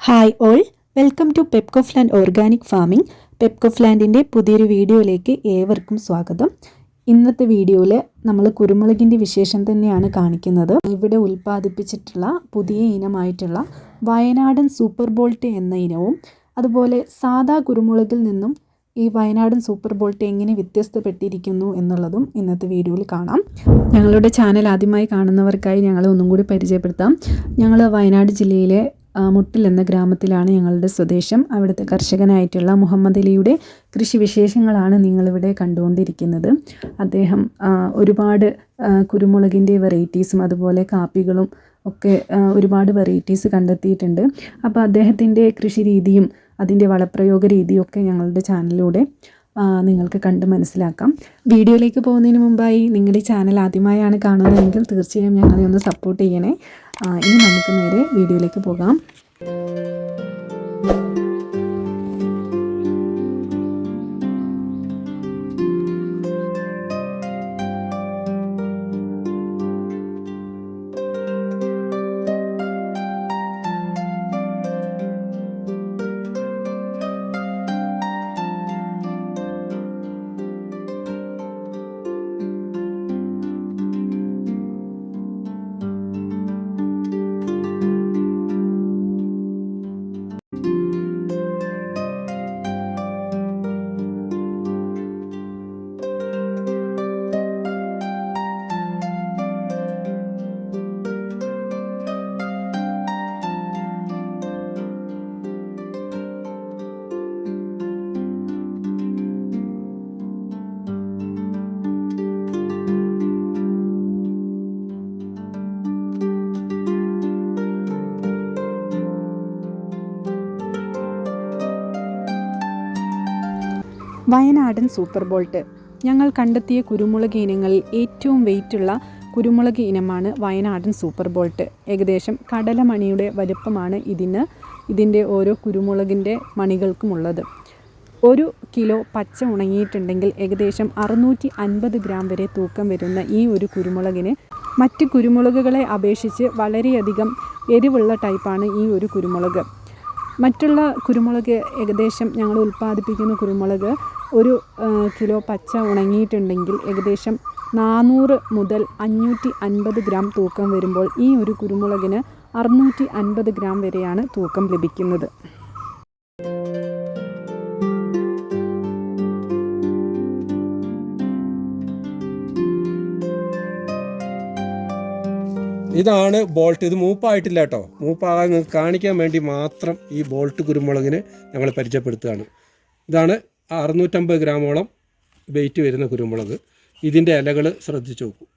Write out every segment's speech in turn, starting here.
Hi all welcome to പെപ്കോഫ്ലാൻഡ് organic farming പെപ്കോഫ്ലാൻഡിന്റെ പുതിയൊരു വീഡിയോയിലേക്ക് ഏവർക്കും സ്വാഗതം. ഇന്നത്തെ വീഡിയോയിൽ നമ്മൾ കുരുമുളകിന്റെ വിശേഷം തന്നെയാണ് കാണിക്കുന്നത്. ഇവിടെ ഉൽപ്പാദിപ്പിച്ചിട്ടുള്ള പുതിയ ഇനമായിട്ടുള്ള വയനാടൻ സൂപ്പർ ബോൾട്ട് എന്ന ഇനവും അതുപോലെ സാധാ കുരുമുളകിൽ നിന്നും ഈ വയനാടൻ സൂപ്പർ ബോൾട്ട് എങ്ങനെ വ്യത്യസ്തപ്പെട്ടിരിക്കുന്നു എന്നുള്ളതും ഇന്നത്തെ വീഡിയോയിൽ കാണാം. ഞങ്ങളുടെ ചാനൽ ആദ്യമായി കാണുന്നവർക്കായി ഞങ്ങളെ ഒന്നും കൂടി പരിചയപ്പെടുത്താം. ഞങ്ങൾ വയനാട് ജില്ലയിലെ മുട്ടിൽ എന്ന ഗ്രാമത്തിലാണ് ഞങ്ങളുടെ സ്വദേശം. അവിടുത്തെ കർഷകനായിട്ടുള്ള മുഹമ്മദ് അലിയുടെ കൃഷി വിശേഷങ്ങളാണ് നിങ്ങളിവിടെ കണ്ടുകൊണ്ടിരിക്കുന്നത്. അദ്ദേഹം ഒരുപാട് കുരുമുളകിന്റെ വെറൈറ്റീസും അതുപോലെ കാപ്പികളും ഒക്കെ ഒരുപാട് വെറൈറ്റീസ് കണ്ടെത്തിയിട്ടുണ്ട്. അപ്പോൾ അദ്ദേഹത്തിന്റെ കൃഷി രീതിയും അതിന്റെ വളപ്രയോഗ രീതിയും ഒക്കെ ഞങ്ങളുടെ ചാനലിലൂടെ നിങ്ങൾക്ക് കണ്ട് മനസ്സിലാക്കാം. വീഡിയോയിലേക്ക് പോകുന്നതിന് മുമ്പായി നിങ്ങളുടെ ചാനൽ ആദ്യമായാണ് കാണുന്നതെങ്കിൽ തീർച്ചയായും ഞങ്ങളെ ഒന്ന് സപ്പോർട്ട് ചെയ്യണേ. ഇനി നമുക്ക് നേരെ വീഡിയോയിലേക്ക് പോകാം. വയനാടൻ സൂപ്പർ ബോൾട്ട്. ഞങ്ങൾ കണ്ടെത്തിയ കുരുമുളക് ഇനങ്ങളിൽ ഏറ്റവും വെയിറ്റുള്ള കുരുമുളക് ഇനമാണ് വയനാടൻ സൂപ്പർ ബോൾട്ട്. ഏകദേശം കടലമണിയുടെ വലുപ്പമാണ് ഇതിന് ഇതിന്റെ ഓരോ കുരുമുളകിന്റെ മണികൾക്കുമുള്ളത്. ഒരു കിലോ പച്ച ഉണങ്ങിയിട്ടുണ്ടെങ്കിൽ ഏകദേശം അറുന്നൂറ്റി അൻപത് ഗ്രാം വരെ തൂക്കം വരുന്ന ഈ ഒരു കുരുമുളകിന് മറ്റ് കുരുമുളകുകളെ അപേക്ഷിച്ച് വളരെയധികം എരിവുള്ള ടൈപ്പാണ് ഈ ഒരു കുരുമുളക്. മറ്റുള്ള കുരുമുളക് ഏകദേശം ഞങ്ങൾ ഉൽപ്പാദിപ്പിക്കുന്ന കുരുമുളക് ഒരു കിലോ പച്ച ഉണങ്ങിയിട്ടുണ്ടെങ്കിൽ ഏകദേശം നാനൂറ് മുതൽ അഞ്ഞൂറ്റി അൻപത് ഗ്രാം തൂക്കം വരുമ്പോൾ ഈ ഒരു കുരുമുളകിന് അറുന്നൂറ്റി അൻപത് ഗ്രാം വരെയാണ് തൂക്കം ലഭിക്കുന്നത്. ഇതാണ് ബോൾട്ട്. ഇത് മൂപ്പായിട്ടില്ല കേട്ടോ. മൂപ്പാകാൻ കാണിക്കാൻ വേണ്ടി മാത്രം ഈ ബോൾട്ട് കുരുമുളകിന് ഞങ്ങൾ പരിചയപ്പെടുത്തുകയാണ്. ഇതാണ് അറുന്നൂറ്റമ്പത് ഗ്രാമോളം വെയിറ്റ് വരുന്ന കുരുമുളക്. ഇതിന്റെ ഇലകൾ ശ്രദ്ധിച്ചു നോക്കും.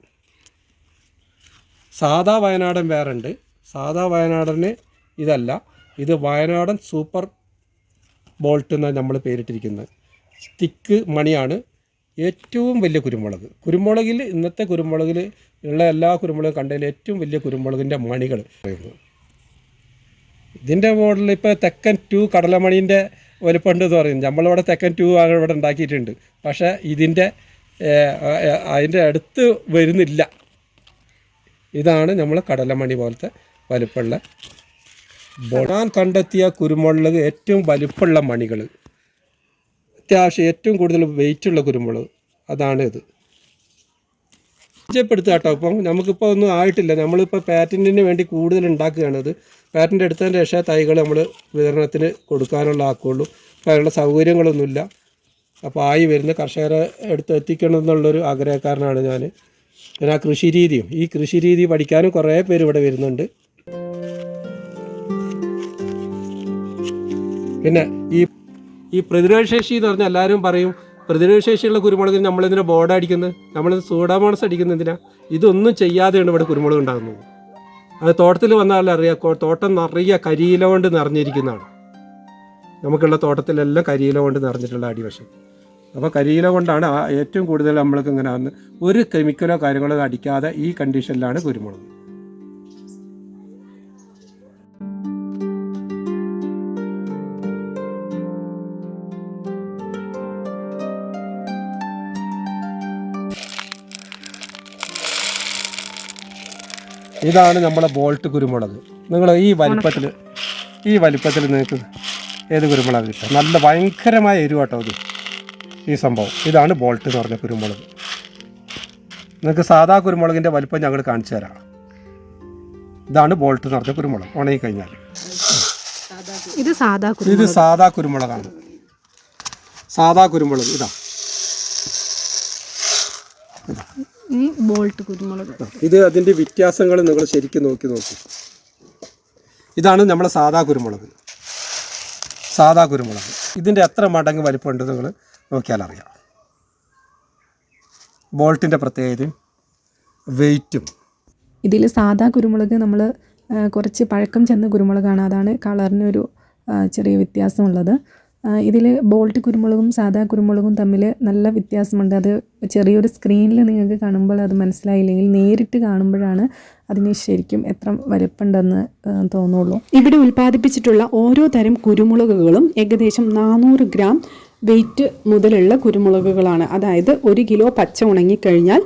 സാധാ വയനാടൻ വേറുണ്ട്. സാധാ വയനാടന് ഇതല്ല. ഇത് വയനാടൻ സൂപ്പർ ബോൾട്ട് എന്നാണ് നമ്മൾ പേരിട്ടിരിക്കുന്നത്. തിക്ക് മണിയാണ് ഏറ്റവും വലിയ കുരുമുളക്. കുരുമുളകിൽ ഇന്നത്തെ കുരുമുളകിൽ ഉള്ള എല്ലാ കുരുമുളകും കണ്ടതിൽ ഏറ്റവും വലിയ കുരുമുളകിന്റെ മണികൾ പറയുന്നത്. ഇതിന്റെ മോഡൽ ഇപ്പോൾ തെക്കൻ ടു കടലമണീന്റെ വലുപ്പമുണ്ട് എന്ന് പറയും നമ്മളിവിടെ തെക്കൻ ടു ആണ് ഇവിടെ ഉണ്ടാക്കിയിട്ടുണ്ട്. പക്ഷേ ഇതിന്റെ അതിന്റെ അടുത്ത് വരുന്നില്ല. ഇതാണ് നമ്മൾ കടലമണി പോലത്തെ വലുപ്പമുള്ള ബൊണാൻ കണ്ടെത്തിയ കുരുമുളക് ഏറ്റവും വലുപ്പമുള്ള മണികൾ അത്യാവശ്യം ഏറ്റവും കൂടുതൽ വെയിറ്റുള്ള കുരുമുളക്. അതാണ് ഇത്. പരിചയപ്പെടുത്തുക കേട്ടോ. ഇപ്പം നമുക്കിപ്പോൾ ഒന്നും ആയിട്ടില്ല. നമ്മളിപ്പോൾ പാറ്റന്റിന് വേണ്ടി കൂടുതൽ ഉണ്ടാക്കുകയാണത്. പാറ്റന്റ് എടുത്തതിന് ശേഷം തൈകൾ നമ്മൾ വിതരണത്തിന് കൊടുക്കാനുള്ള അപ്പോൾ അതിനുള്ള സൗകര്യങ്ങളൊന്നുമില്ല. അപ്പോൾ ആയി വരുന്ന കർഷകരെ എടുത്ത് എത്തിക്കണം എന്നുള്ളൊരു ആഗ്രഹക്കാരനാണ് ഞാൻ. ഞാൻ ആ കൃഷി രീതിയും ഈ കൃഷി രീതി പഠിക്കാനും കുറേ പേര് ഇവിടെ വരുന്നുണ്ട്. പിന്നെ ഈ ഈ പ്രതിരോധശേഷി എന്ന് പറഞ്ഞാൽ എല്ലാവരും പറയും പ്രതിരോധശേഷിയുള്ള കുരുമുളകിന് നമ്മളെന്തിനാണ് ബോർഡ് അടിക്കുന്നത്? നമ്മൾ സൂഡാമോണസ് അടിക്കുന്നത് എന്തിനാ? ഇതൊന്നും ചെയ്യാതെയാണ് ഇവിടെ കുരുമുളക് ഉണ്ടാകുന്നത്. അത് തോട്ടത്തിൽ വന്നാൽ അറിയാം. തോട്ടം നിറയെ കരിയില കൊണ്ട് നിറഞ്ഞിരിക്കുന്നതാണ്. നമുക്കുള്ള തോട്ടത്തിലെല്ലാം കരിയില കൊണ്ട് നിറഞ്ഞിട്ടുള്ള അടിവശം. അപ്പോൾ കരിയില കൊണ്ടാണ് ഏറ്റവും കൂടുതൽ നമ്മൾക്ക് ഇങ്ങനെ ഒരു കെമിക്കലോ കാര്യങ്ങളോ അടിക്കാതെ ഈ കണ്ടീഷനിലാണ് കുരുമുളക്. ഇതാണ് നമ്മളെ ബോൾട്ട് കുരുമുളക്. നിങ്ങൾ ഈ വലിപ്പത്തിൽ ഈ വലിപ്പത്തിൽ നിങ്ങൾക്ക് ഏത് കുരുമുളക് കിട്ടും നല്ല ഭയങ്കരമായ എരിവാട്ടോ ഇത്. ഈ സംഭവം. ഇതാണ് ബോൾട്ട് എന്ന് പറഞ്ഞ കുരുമുളക്. നിങ്ങൾക്ക് സാധാ കുരുമുളകിന്റെ വലിപ്പം ഞങ്ങൾ കാണിച്ചു തരാം. ഇതാണ് ബോൾട്ട് എന്ന് പറഞ്ഞ കുരുമുളക്. ഉണങ്ങി കഴിഞ്ഞാൽ ഇത് സാധാ ഇത് സാധാ കുരുമുളകാണ്. സാധാ കുരുമുളക്. ഇതാ. ഈ ബോൾട്ട് കുരുമുളക്. ഇത് അതിന്റെ വ്യത്യാസങ്ങൾ നിങ്ങൾ ശരിക്കും നോക്കി നോക്കി. ഇതാണ് നമ്മുടെ സാധാ കുരുമുളക്. സാധാ കുരുമുളക്. ഇതിന്റെ എത്ര മടങ്ങ് വലിപ്പമുണ്ട് നിങ്ങൾ നോക്കിയാൽ അറിയാം. ബോൾട്ടിന്റെ പ്രത്യേകതയും വെയിറ്റും. ഇതിൽ സാധാ കുരുമുളക് നമ്മൾ കുറച്ച് പഴക്കം ചെന്ന കുരുമുളകാണ്. അതാണ് കളറിനൊരു ചെറിയ വ്യത്യാസമുള്ളത്. ഇതിൽ ബോൾട്ട് കുരുമുളകും സാധാ കുരുമുളകും തമ്മിൽ നല്ല വ്യത്യാസമുണ്ട്. അത് ചെറിയൊരു സ്ക്രീനിൽ നിങ്ങൾക്ക് കാണുമ്പോൾ അത് മനസ്സിലായില്ലെങ്കിൽ നേരിട്ട് കാണുമ്പോഴാണ് അതിന് ശരിക്കും എത്ര വലുപ്പുണ്ടെന്ന് തോന്നുള്ളൂ. ഇവിടെ ഉൽപ്പാദിപ്പിച്ചിട്ടുള്ള ഓരോ തരം കുരുമുളകുകളും ഏകദേശം നാനൂറ് ഗ്രാം വെയിറ്റ് മുതലുള്ള കുരുമുളകുകളാണ്. അതായത് ഒരു കിലോ പച്ച ഉണങ്ങിക്കഴിഞ്ഞാൽ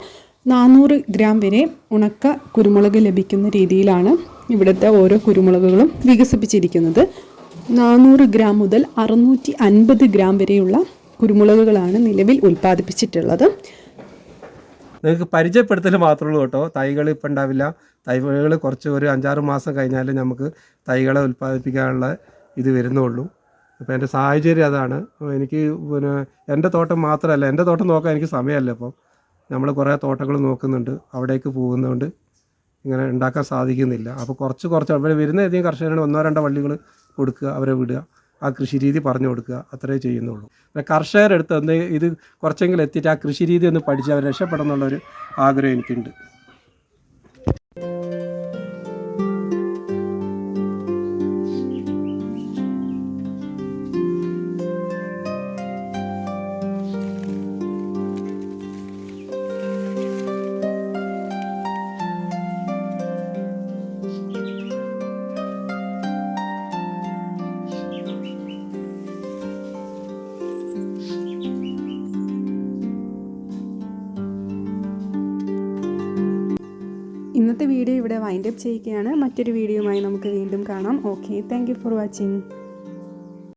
നാനൂറ് ഗ്രാം വരെ ഉണക്ക കുരുമുളക് ലഭിക്കുന്ന രീതിയിലാണ് ഇവിടുത്തെ ഓരോ കുരുമുളകുകളും വികസിപ്പിച്ചിരിക്കുന്നത്. നാനൂറ് ഗ്രാം മുതൽ അറുന്നൂറ്റി അൻപത് ഗ്രാം വരെയുള്ള കുരുമുളകുകളാണ് നിലവിൽ ഉൽപ്പാദിപ്പിച്ചിട്ടുള്ളത്. നിങ്ങൾക്ക് പരിചയപ്പെടുത്തൽ മാത്രമേ ഉള്ളൂ കേട്ടോ. തൈകൾ ഇപ്പം ഉണ്ടാവില്ല. തൈകൾ കുറച്ച് ഒരു അഞ്ചാറ് മാസം കഴിഞ്ഞാൽ നമുക്ക് തൈകളെ ഉൽപ്പാദിപ്പിക്കാനുള്ള ഇത് വരുന്നുള്ളൂ. അപ്പോൾ എന്റെ സാഹചര്യം അതാണ്. എനിക്ക് പിന്നെ എന്റെ തോട്ടം മാത്രമല്ല എന്റെ തോട്ടം നോക്കാൻ എനിക്ക് സമയമല്ല ഇപ്പോൾ നമ്മൾ കുറേ തോട്ടങ്ങൾ നോക്കുന്നുണ്ട്. അവിടേക്ക് പോകുന്നതുകൊണ്ട് ഇങ്ങനെ ഉണ്ടാക്കാൻ സാധിക്കുന്നില്ല. അപ്പോൾ കുറച്ച് കുറച്ച് അവിടെ വരുന്ന ഏതെങ്കിലും കർഷകരുടെ ഒന്നോ രണ്ടോ വള്ളികൾ കൊടുക്കുക അവരെ വിടുക. ആ കൃഷി രീതി പറഞ്ഞു കൊടുക്കുക അത്രേ ചെയ്യുന്നുള്ളൂ. പിന്നെ കർഷകരെടുത്ത് ഒന്ന് ഇത് കുറച്ചെങ്കിലും എത്തിയിട്ട് ആ കൃഷി രീതി ഒന്ന് പഠിച്ച് അവർ രക്ഷപ്പെടണം എന്നുള്ളൊരു ആഗ്രഹം എനിക്കുണ്ട്. ഇന്നത്തെ വീഡിയോ ഇവിടെ വൈൻഡപ്പ് ചെയ്യുകയാണ്. മറ്റൊരു വീഡിയോയുമായി നമുക്ക് വീണ്ടും കാണാം. Okay thank for watching